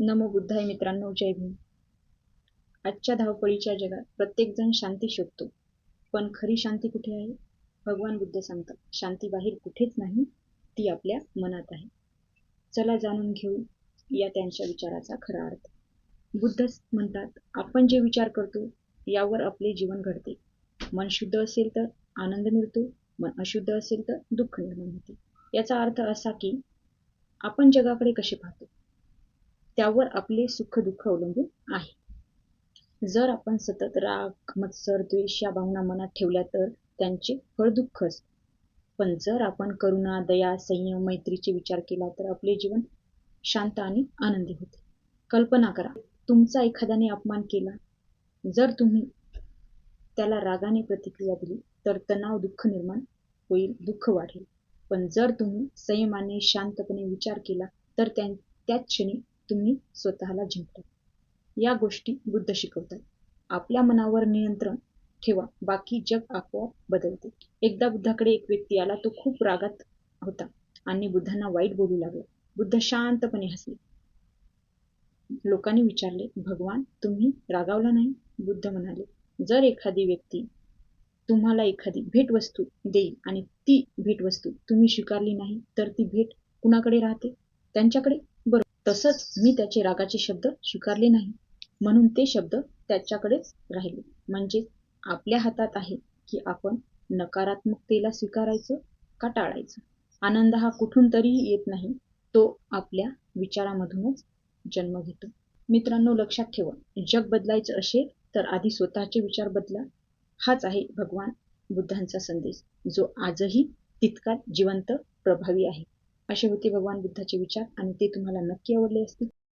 नमो बुद्धाय मित्रांनो जय भीम. आजच्या धावपळीच्या जगात प्रत्येकजण शांती शोधतो. पण खरी शांती कुठे आहे? भगवान बुद्ध सांगतात शांती बाहेर कुठेच नाही ती आपल्या मनात आहे. चला जाणून घेऊ या त्यांच्या विचाराचा खरा अर्थ. बुद्ध म्हणतात आपण जे विचार करतो यावर आपले जीवन घडते. मन शुद्ध असेल तर आनंद मिळतो मन अशुद्ध असेल तर दुःख निर्माण होते. याचा अर्थ असा की आपण जगाकडे कसे पाहतो? त्यावर आपले सुख दुःख अवलंबून आहे. जर आपण सतत राग मत्सर द्वेष या भावना मनात ठेवल्या तर त्यांचे फळ दुःख असते. पण जर आपण करुणा दया संयम मैत्रीचे विचार केला तर आपले जीवन शांत आणि आनंदी होते. कल्पना करा तुमचा एखाद्याने अपमान केला. जर तुम्ही त्याला रागाने प्रतिक्रिया दिली तर तणाव दुःख निर्माण होईल दुःख वाढेल. पण जर तुम्ही संयमाने शांतपणे विचार केला तर त्या त्याच क्षणी तुम्ही स्वतःला जिंकता. या गोष्टी बुद्ध शिकवतात. आपल्या मनावर नियंत्रण ठेवा. बाकी जग आपोआप बदलते. एकदा बुद्धाकडे एक व्यक्ती आला तो खूप रागात होता आणि बुद्धांना वाईट बोलू लागला. बुद्ध शांतपणे हसले. लोकांनी विचारले भगवान तुम्ही रागावला नाही? बुद्ध म्हणाले जर एखादी व्यक्ती तुम्हाला एखादी भेटवस्तू देईल आणि ती भेटवस्तू तुम्ही स्वीकारली नाही तर ती भेट कुणाकडे राहते? त्यांच्याकडे तसंच मी त्याचे रागाचे शब्द स्वीकारले नाही. म्हणून ते शब्द त्याच्याकडेच राहिले. म्हणजे आपल्या हातात आहे की आपण नकारात्मकतेला स्वीकारायचं का टाळायचं? आनंद हा कुठून तरीही येत नाही. तो आपल्या विचारामधूनच जन्म घेतो. मित्रांनो लक्षात ठेवा. जग बदलायचं असेल तर आधी स्वतःचे विचार बदला. हाच आहे भगवान बुद्धांचा संदेश. जो आजही तितकाच जिवंत प्रभावी आहे. असे होते भगवान बुद्धाचे विचार आणि ते तुम्हाला नक्की आवडले असतील.